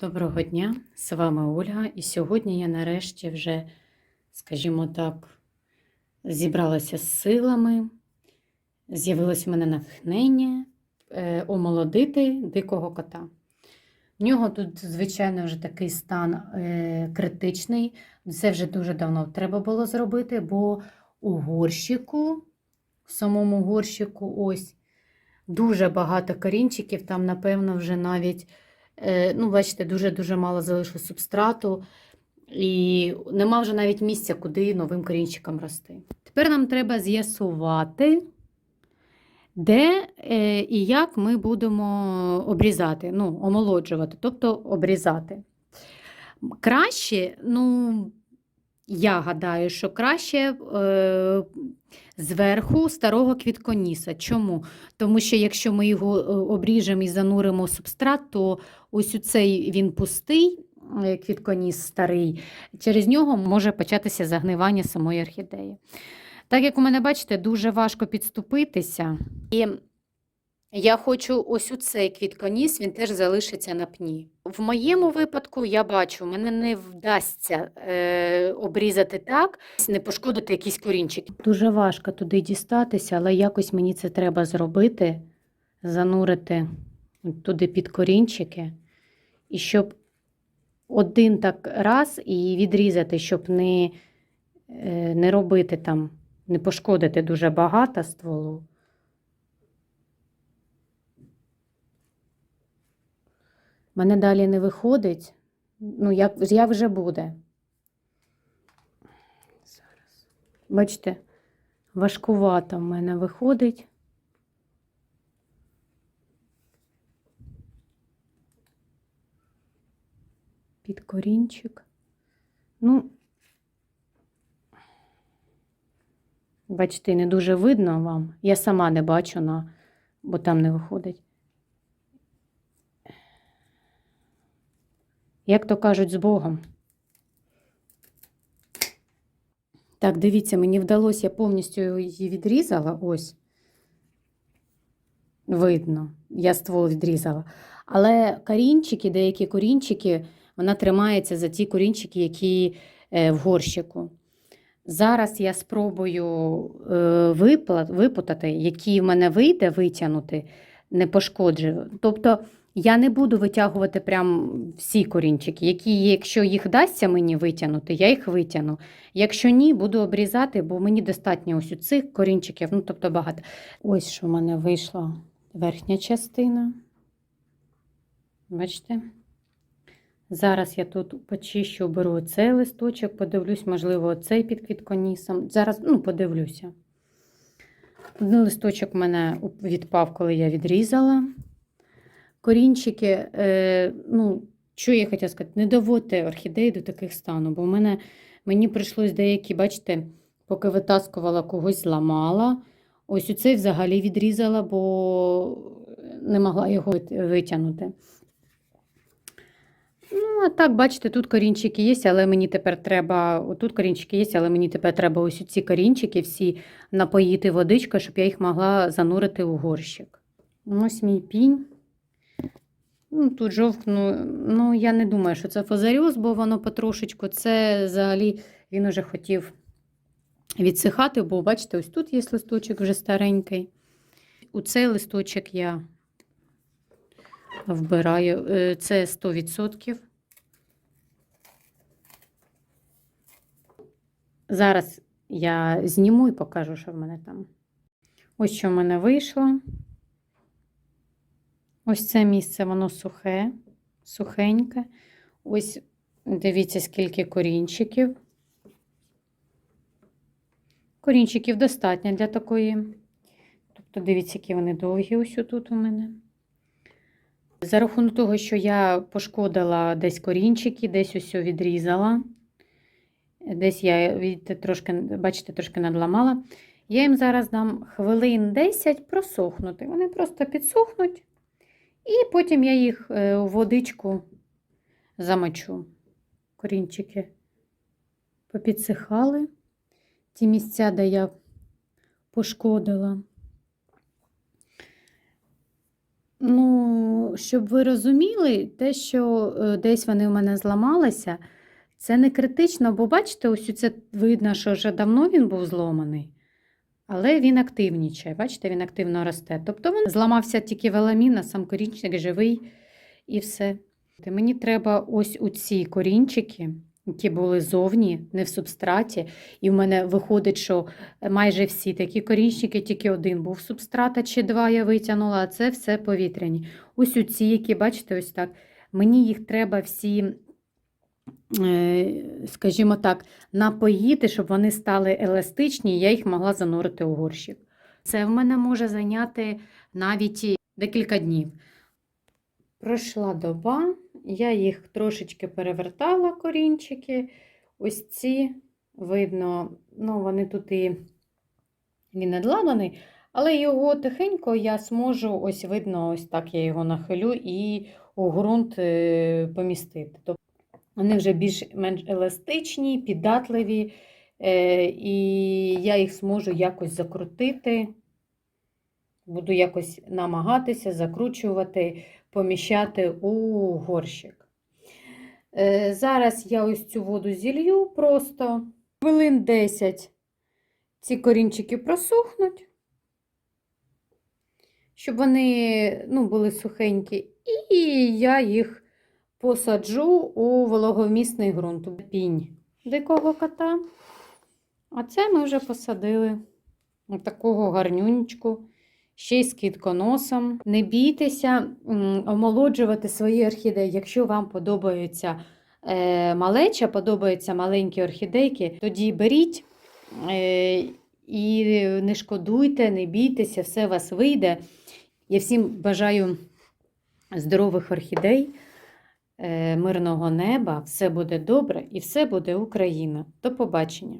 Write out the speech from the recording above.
Доброго дня, з вами Ольга, і сьогодні я нарешті вже, скажімо так, зібралася з силами, з'явилось в мене натхнення е, омолодити дикого кота. В нього тут, звичайно, вже такий стан е, критичний. Це вже дуже давно треба було зробити, бо у горщику, в самому горщику, ось дуже багато корінчиків, там, напевно, вже навіть. Е, Ну, бачите, дуже-дуже мало залишилось субстрату, і нема вже навіть місця, куди новим корінчикам рости. Тепер нам треба з'ясувати, де е, і як ми будемо обрізати, ну, омолоджувати, тобто обрізати. Краще, ну, я гадаю, що краще е, зверху старого квітконіса. Чому? Тому що якщо ми його е, обріжемо і зануримо в субстрат, то ось у цей він пустий, е, квітконіс старий, через нього може початися загнивання самої орхідеї. Так як у мене, бачите, дуже важко підступитися. І я хочу ось у цей квітконіс, він теж залишиться на пні. В моєму випадку я бачу, мене не вдасться е, обрізати так, не пошкодити якісь корінчики. Дуже важко туди дістатися, але якось мені це треба зробити, занурити туди під корінчики, і щоб один так раз і відрізати, щоб не, е, не робити там, не пошкодити дуже багато стволу. Мене далі не виходить. Ну, як, як вже буде. Зараз. Бачите, важкувато в мене виходить. Під корінчик. Ну, бачите, не дуже видно вам. Я сама не бачу, на, бо там не виходить. Як то кажуть, з Богом. Так, дивіться, мені вдалося, я повністю її відрізала. Ось. Видно, я ствол відрізала. Але корінчики, деякі корінчики, вона тримається за ті корінчики, які е, в горщику. Зараз я спробую е, випутати, які в мене вийде витягнути, не пошкоджую. Тобто. Я не буду витягувати прям всі корінчики, які, якщо їх вдасться мені витягнути, я їх витягну. Якщо ні, буду обрізати, бо мені достатньо ось у цих корінчиків, ну тобто багато. Ось що в мене вийшла верхня частина. Бачите? Зараз я тут почищу, беру оцей листочок, подивлюсь, можливо, оцей під квітконісом. Зараз ну, подивлюся. Один листочок в мене відпав, коли я відрізала корінчики, е, ну, що я хотіла сказати, не доводьте орхідеї до таких стану, бо в мене мені прийшлось деякі, бачите, поки витаскувала когось зламала. Ось оцей взагалі відрізала, бо не могла його витягнути. Ну, а так, бачите, тут корінчики є, але мені тепер треба. Тут корінчики є, але мені тепер треба ось ці корінчики всі напоїти водичкою, щоб я їх могла занурити у горщик. Ось мій пінь. Ну, Тут жовкну, ну я не думаю, що це фазаріоз, бо воно потрошечку. Це взагалі він уже хотів відсихати, бо, бачите, ось тут є листочок вже старенький. У цей листочок я вбираю, е, це 100%. Зараз я зніму і покажу, що в мене там. Ось що в мене вийшло. Ось це місце, воно сухе, сухеньке. Ось дивіться, скільки корінчиків. Корінчиків достатньо для такої. Тобто, дивіться, які вони довгі, ось тут у мене. За рахунок того, що я пошкодила десь корінчики, десь ось відрізала. Десь я, видите, трошки, бачите, трошки надламала. Я їм зараз дам хвилин 10 просохнути. Вони просто підсохнуть. І потім я їх е, у водичку замочу. Корінчики попідсихали ті місця, де я пошкодила. Ну, щоб ви розуміли, те, що е, десь вони в мене зламалися, це не критично, бо бачите, ось це видно, що вже давно він був зломаний, але він активнічає. Бачите, він активно росте. Тобто він зламався тільки веламін, а сам корінчик живий і все. Мені треба ось у ці корінчики, які були зовні, не в субстраті. І в мене виходить, що майже всі такі корінчики, тільки один був субстрата чи два я витягнула, а це все повітряні. Ось у ці, які, бачите, ось так. Мені їх треба всі, скажімо так, напоїти, щоб вони стали еластичні, і я їх могла занурити у горщик. Це в мене може зайняти навіть декілька днів. Пройшла доба, я їх трошечки перевертала, корінчики. Ось ці, видно, ну, вони тут і він надладаний, але його тихенько я зможу, ось видно, ось так я його нахилю і у ґрунт е, помістити. Вони вже більш-менш еластичні, піддатливі, е, і я їх зможу якось закрутити. Буду якось намагатися закручувати, поміщати у горщик. Е, Зараз я ось цю воду зілью просто хвилин 10 ці корінчики просохнуть, щоб вони ну, були сухенькі, і я їх посаджу у вологомісний ґрунт. Пінь дикого кота. А це ми вже посадили такого гарнюнечку ще й з кітконосом. Не бійтеся омолоджувати свої орхідеї. Якщо вам подобаються е, малеча, подобаються маленькі орхідейки, тоді беріть е, і не шкодуйте, не бійтеся, все у вас вийде. Я всім бажаю здорових орхідей, мирного неба, все буде добре і все буде Україна. До побачення!